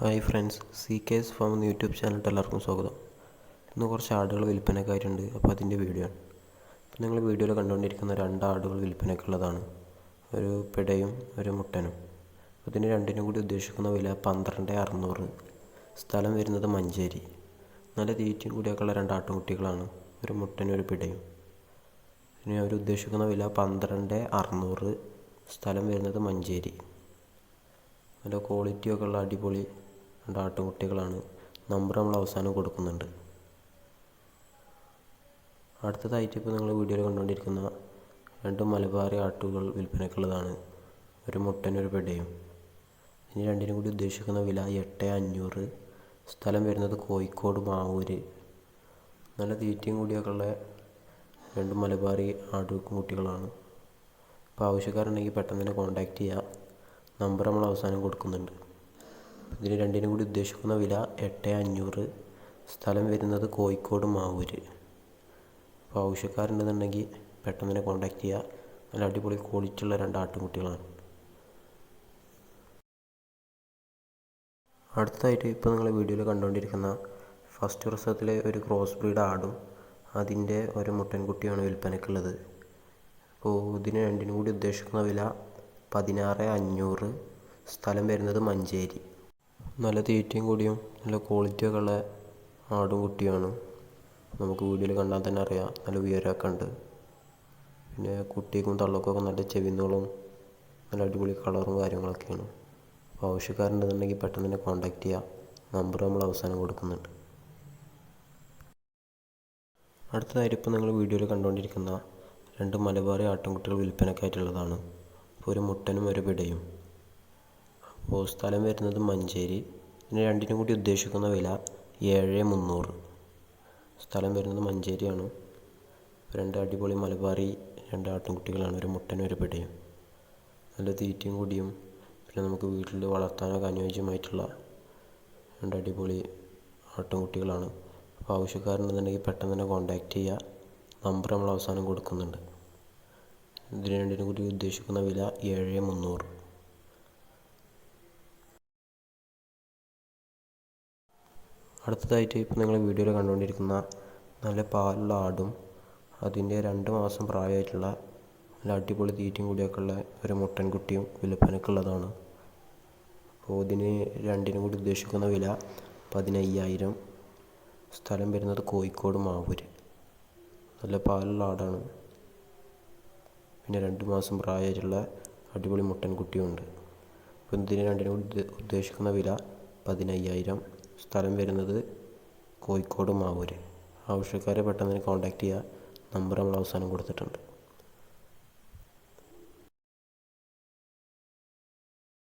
Hi friends C K S farm എന്ന YouTube ചാനലിട്ട് എല്ലാവർക്കും സ്വാഗതം. ഇന്ന് കുറച്ച് ആടുകൾ വിൽപ്പനക്കാരുണ്ട് അപ്പോൾ അതിന്റെ വീഡിയോ ആണ്. അപ്പോൾ നിങ്ങൾ വീഡിയോയിൽ കണ്ടുകൊണ്ടിരിക്കുന്ന രണ്ട് ആടുകൾ വിൽപ്പനക്കുള്ളതാണ് ഒരു പിടയും ഒരു മുട്ടനും. ഇതിന് രണ്ടിനും കൂടി ഉദ്ദേശിക്കുന്ന വില പന്ത്രണ്ട് അറുന്നൂറ്. സ്ഥലം വരുന്നത് മഞ്ചേരി. നല്ല തീറ്റയും കൂടിയൊക്കെയുള്ള രണ്ട് ആട്ടുംകുട്ടികളാണ് ഒരു മുട്ടനും ഒരു പിടയും. പിന്നെ അവർ ഉദ്ദേശിക്കുന്ന വില പന്ത്രണ്ട് അറുന്നൂറ്. സ്ഥലം വരുന്നത് മഞ്ചേരി. നല്ല ക്വാളിറ്റിയൊക്കെ ഉള്ള അടിപൊളി രണ്ട് ആട്ടുകുട്ടികളാണ് നമ്പർ നമ്മൾ അവസാനം കൊടുക്കുന്നുണ്ട്. അടുത്തതായിട്ട് ഇപ്പോൾ നിങ്ങൾ വീഡിയോയിൽ കണ്ടുകൊണ്ടിരിക്കുന്ന രണ്ട് മലബാറി ആട്ടുകൾ വിൽപ്പനയ്ക്കുള്ളതാണ്. ഒരു മുട്ടനും ഒരു പെടയും. ഇനി രണ്ടിനും കൂടി ഉദ്ദേശിക്കുന്ന വില എട്ട് അഞ്ഞൂറ്. സ്ഥലം വരുന്നത് കോഴിക്കോട് മാവൂര്. നല്ല തീറ്റയും കൂടിയൊക്കെ ഉള്ള രണ്ട് മലബാറി ആട്ടുകുട്ടികളാണ് അപ്പോൾ ആവശ്യക്കാരുണ്ടെങ്കിൽ പെട്ടെന്ന് തന്നെ കോൺടാക്റ്റ് ചെയ്യുക നമ്പർ നമ്മൾ അവസാനം കൊടുക്കുന്നുണ്ട്. ഇതിന് രണ്ടിനും കൂടി ഉദ്ദേശിക്കുന്ന വില എട്ട് അഞ്ഞൂറ്. സ്ഥലം വരുന്നത് കോഴിക്കോട് മാവൂര്. അപ്പോൾ ആവശ്യക്കാരുണ്ടെന്നുണ്ടെങ്കിൽ പെട്ടെന്ന് തന്നെ കോൺടാക്റ്റ് ചെയ്യുക നല്ല അടിപൊളി ക്വാളിറ്റി ഉള്ള രണ്ട് ആട്ടുംകുട്ടികളാണ്. അടുത്തതായിട്ട് ഇപ്പോൾ നിങ്ങൾ വീഡിയോയിൽ കണ്ടുകൊണ്ടിരിക്കുന്ന ഫസ്റ്റ് വർഷത്തിലെ ഒരു ക്രോസ് ബ്രീഡ് ആടും അതിന്റെ ഒരു മുട്ടൻകുട്ടിയാണ് വിൽപ്പനയ്ക്കുള്ളത്. അപ്പോൾ ഇതിന് രണ്ടിനും കൂടി ഉദ്ദേശിക്കുന്ന വില പതിനാറ് അഞ്ഞൂറ്. സ്ഥലം വരുന്നത് മഞ്ചേരി. നല്ല തീറ്റയും കൂടിയും നല്ല ക്വാളിറ്റിയൊക്കെ ഉള്ള ആടും കുട്ടിയാണ്. നമുക്ക് വീഡിയോയിൽ കണ്ടാൽ തന്നെ അറിയാം നല്ല ഉയരമൊക്കെ ഉണ്ട്. പിന്നെ കുട്ടിക്കും തള്ളക്കൊക്കെ നല്ല ചെവിന്നുകളും നല്ല അടിപൊളി കളറും കാര്യങ്ങളൊക്കെയാണ്. അപ്പോൾ ആവശ്യക്കാരുണ്ടെന്നുണ്ടെങ്കിൽ പെട്ടെന്ന് തന്നെ കോൺടാക്റ്റ് ചെയ്യുക നമ്പർ നമ്മൾ അവസാനം കൊടുക്കുന്നുണ്ട്. അടുത്തതായിട്ട് നിങ്ങൾ വീഡിയോയിൽ കണ്ടുകൊണ്ടിരിക്കുന്ന രണ്ട് മലബാറി ആട്ടിൻകുട്ടികൾ വിൽപ്പനക്കായിട്ടുള്ളതാണ് അപ്പോൾ ഒരു മുട്ടനും ഒരു പിടയും. അപ്പോൾ സ്ഥലം വരുന്നത് മഞ്ചേരി. ഇതിന് രണ്ടിനും കൂടി ഉദ്ദേശിക്കുന്ന വില ഏഴ് മുന്നൂറ്. സ്ഥലം വരുന്നത് മഞ്ചേരിയാണ്. രണ്ട് അടിപൊളി മലബാറി രണ്ട് ആട്ടിൻകുട്ടികളാണ്. ഒരു മുട്ടനും ഒരു പിടയും. നല്ല തീറ്റയും കൂടിയും. പിന്നെ നമുക്ക് വീട്ടിൽ വളർത്താനൊക്കെ അനുയോജ്യമായിട്ടുള്ള രണ്ട് അടിപൊളി ആട്ടിൻകുട്ടികളാണ്. അപ്പോൾ ആവശ്യക്കാരുണ്ടെന്നുണ്ടെങ്കിൽ പെട്ടെന്ന് തന്നെ കോൺടാക്റ്റ് ചെയ്യുക നമ്പർ നമ്മൾ അവസാനം കൊടുക്കുന്നുണ്ട്. ഇതിന് രണ്ടിനും കൂടി ഉദ്ദേശിക്കുന്ന വില ഏഴ് മുന്നൂറ്. അടുത്തതായിട്ട് ഇപ്പോൾ നിങ്ങൾ വീഡിയോയിൽ കണ്ടുകൊണ്ടിരിക്കുന്ന നല്ല പാലുള്ള ആടും അതിന്റെ രണ്ട് മാസം പ്രായമായിട്ടുള്ള നല്ല അടിപൊളി തീറ്റയും കൂടിയൊക്കെ ഉള്ള ഒരു മുട്ടൻകുട്ടിയും വിലപ്പനക്കുള്ളതാണ്. അപ്പോൾ ഇതിന് രണ്ടിനും കൂടി ഉദ്ദേശിക്കുന്ന വില പതിനയ്യായിരം. സ്ഥലം വരുന്നത് കോഴിക്കോട് മാവൂര്. നല്ല പാലുള്ള ആടാണ് പിന്നെ രണ്ട് മാസം പ്രായമായിട്ടുള്ള അടിപൊളി മുട്ടൻകുട്ടിയുണ്ട്. അപ്പോൾ ഇതിന് രണ്ടിനും കൂടി ഉദ്ദേശിക്കുന്ന വില പതിനയ്യായിരം. സ്ഥലം വരുന്നത് കോഴിക്കോട് മാവൂര്. ആവശ്യക്കാരെ പെട്ടെന്ന് കോണ്ടാക്ട് ചെയ്യുക നമ്പർ നമ്മൾ അവസാനം കൊടുത്തിട്ടുണ്ട്.